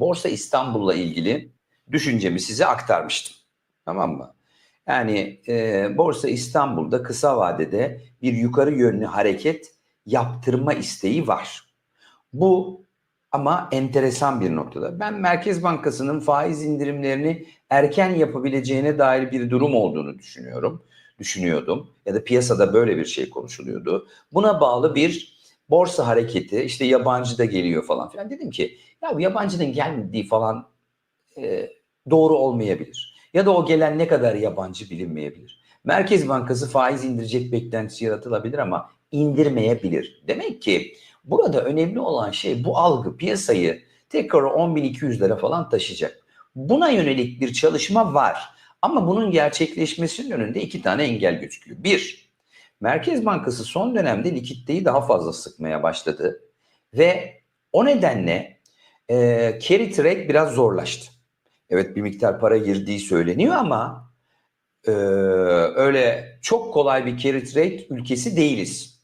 Borsa İstanbul'la ilgili düşüncemi size aktarmıştım. Tamam mı? Yani e, Borsa İstanbul'da kısa vadede bir yukarı yönlü hareket yaptırma isteği var. Bu ama enteresan bir noktada. Ben Merkez Bankası'nın faiz indirimlerini erken yapabileceğine dair bir durum olduğunu düşünüyorum. Düşünüyordum ya da piyasada böyle bir şey konuşuluyordu. Buna bağlı bir borsa hareketi işte yabancı da geliyor falan filan. Dedim ki ya bu yabancının gelmediği falan e, doğru olmayabilir. Ya da o gelen ne kadar yabancı bilinmeyebilir. Merkez Bankası faiz indirecek beklentisi yaratılabilir ama indirmeyebilir. Demek ki burada önemli olan şey bu algı piyasayı tekrar 10.200'lere falan taşıyacak. Buna yönelik bir çalışma var. Ama bunun gerçekleşmesinin önünde iki tane engel gözüküyor. Bir, Merkez Bankası son dönemde likiditeyi daha fazla sıkmaya başladı. Ve o nedenle e, carry trade biraz zorlaştı. Evet bir miktar para girdiği söyleniyor ama e, öyle çok kolay bir carry trade ülkesi değiliz.